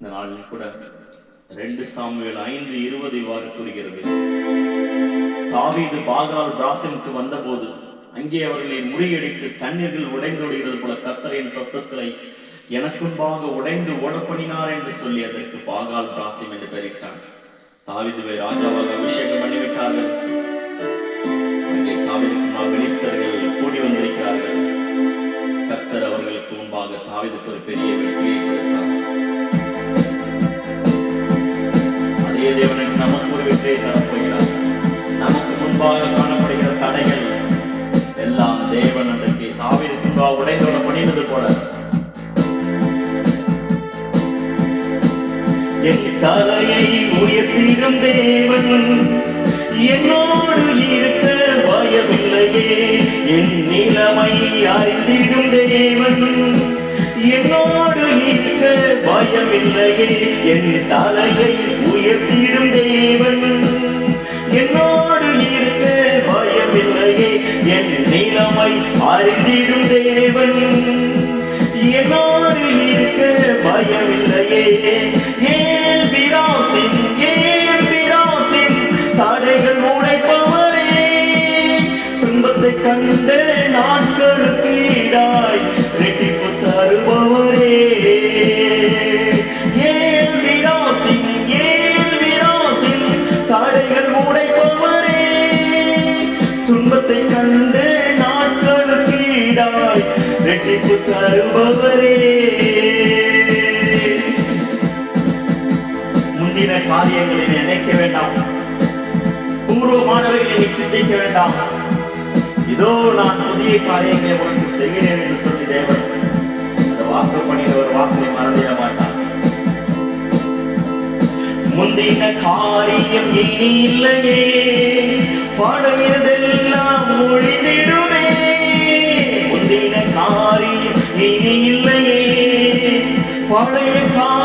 இந்த நாளில் கூட ரெண்டு சாமியல் ஐந்து இருபது இவ்வாறு கூறுகிறது. தாவீது பாகால் பிராசிமுக்கு வந்தபோது அங்கே அவர்களை முறியடித்து தண்ணீர்கள் உடைந்தோடுகிறது போல கத்தரின் சத்துக்களை எனக்குன்பாக உடைந்து ஓடப்பணினார் என்று சொல்லி அதற்கு பாகால் பிராசிம் என்று பெயரிட்டார் தாவிதுவை ராஜாவாக அபிஷேகம் பண்ணிவிட்டார்கள். அங்கே தாவிதுக்கு பெலிஸ்தர்கள் கூடி வந்திருக்கிறார்கள். கத்தர் அவர்களுக்கு முன்பாக தாவிதுக்கு ஒரு பெரிய வெற்றியை கொடுத்தார். அதே தேவனுக்கு நமக்கு ஒரு வெற்றியை தரப்போகிறார். நமக்கு முன்பாக காணப்படுகிற தடைகள் எல்லாம் தேவன் அன்றைக்கு தாவீதுக்கு முன்பாக உடைந்தோட பண்ணினது போல. என் தலையை உயர்த்திடும் தேவன் என்னோடு இருக்க பயமில்லையே. என் நிலைமை அறிந்திடும் தேவன் என்னோடு மாயமில்லையே என் தலையை உயர்த்தி சிந்திக்க வேண்டாம். இதோ நான் புதிய காரியங்களை உனக்கு செய்கிறேன் என்று சொல்லி தேவன் அந்த வாக்கு பணியில் ஒரு வாக்கை மறந்துட மாட்டான் முந்தின காரியம் இனி இல்லையே. பழையதெல்லாம் ஒழிந்திடுதே முந்தின காரியம் இனி இல்லையே. பழைய காரியம்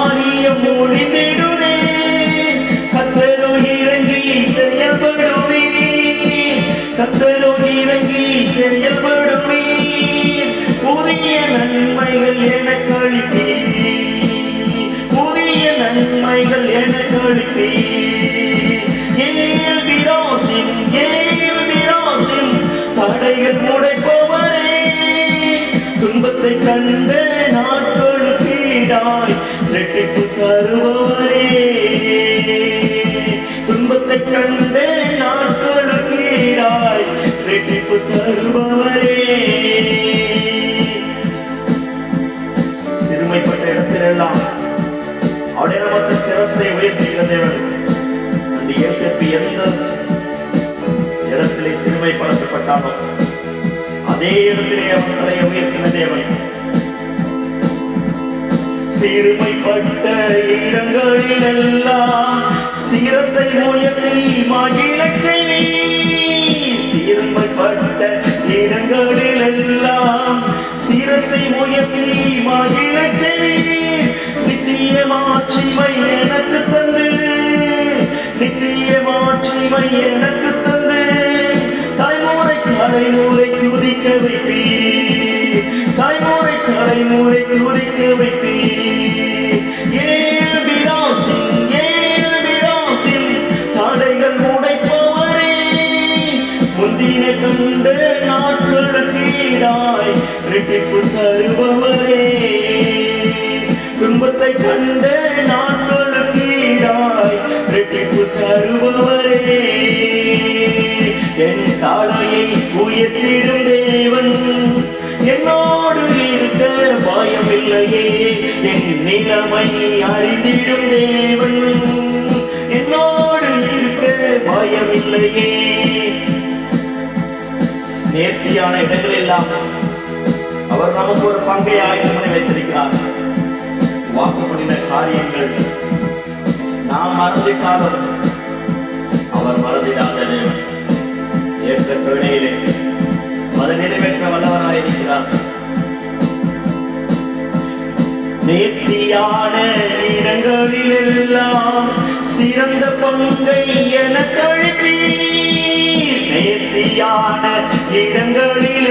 தடைகள் உடைப்பவரே துன்பத்தை கண்ட நாட்கள் தீடாய் ரெட்டிப்பு தருபவரே. துன்பத்தை கண்ட நாட்கள் தீடாய் ரெட்டிப்பு தருபவரே. சிறுமைப்பட்ட இடத்திலெல்லாம் அவருடைய நமக்கு சிரசை உயர்த்துகிற தேவன். எந்த சிறுமைப்படுத்தப்பட்டானோ அதே இடத்திலே அவர்களை உயர்த்தின தேவன். சிறுமைப்பட்ட இடங்களில் எல்லாம் சீரத்தை மூலத்தில் மகிழச் செய்வி சிறுமைப்பட்ட இடங்களில் எல்லாம் சிரசை உயர்த்தி மகிழச் இரட்டிப்பு தருபவரே துன்பத்தை கண்ட நான் ஈடாய் இரட்டிப்பு தருபவரே என் தாளையை உயர்த்திடும் தேவன். என்னோடு இருக்க பயமில்லையே. என் நிலைமை அறிந்திடும் தேவன். என்னோடு இருக்க பயமில்லையே. நேர்த்தியான இடங்கள் எல்லாம் அவர் நமக்கு ஒரு பங்கை ஆயுதமனை வைத்திருக்கிறார். வாக்கு பண்ணின காரியங்கள் நாம் மறந்துவிட்டாலும் அவர் மறந்திடாத ஏற்ற வேளையிலே அது நிறைவேற்ற வல்லவராயிருக்கிறார் நேர்த்தியான இடங்களில் எல்லாம் சிறந்த பங்கை என அளிப்பீர். நேர்த்தியான இடங்களில்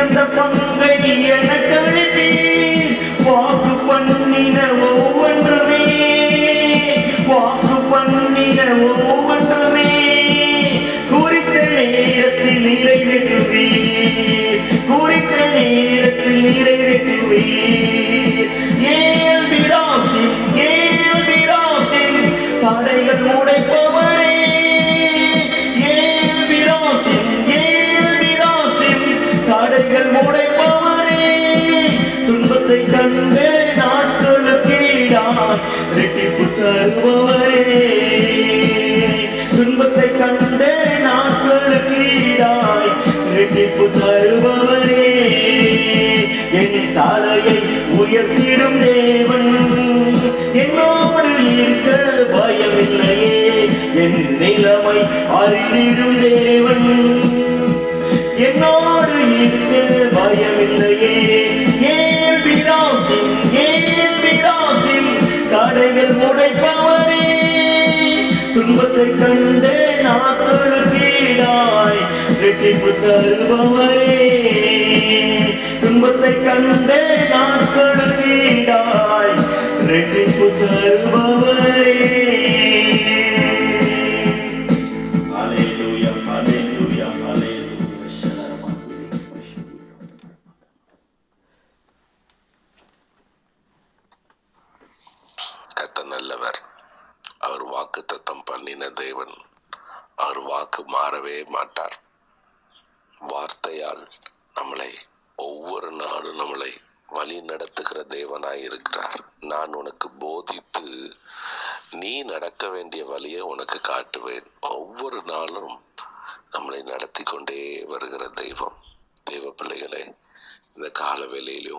எல்லாம் சிறந்த பங்கை என அளிப்பீர் நிலைமை அறிந்திடும் தேவன். என்னோடு இருக்க பயமில்லையே. ஏன் விராசின் ஏன் விராசின் தடைகள் உடைப்பவரே. துன்பத்தை கண்டு நாட்களுக்கீடாய் ரெட்டிப்பு தருபவரே. கத்த நல்லவர். அவர் வாக்கு தத்தம் பண்ணின தேவன் அவர் வாக்கு மாறவே மாட்டார். வார்த்தையால் நம்மளை ஒவ்வொரு நாளும் நம்மளை வழி நடத்துகிற தேவனாய் இருக்கிறார். நான் உனக்கு போதித்து நீ நடக்க வேண்டிய வழியை உனக்கு காட்டுவேன். ஒவ்வொரு நாளும் நம்மளை நடத்தி கொண்டே வருகிற தெய்வம். தெய்வ பிள்ளைகளே இந்த கால வேலையிலும்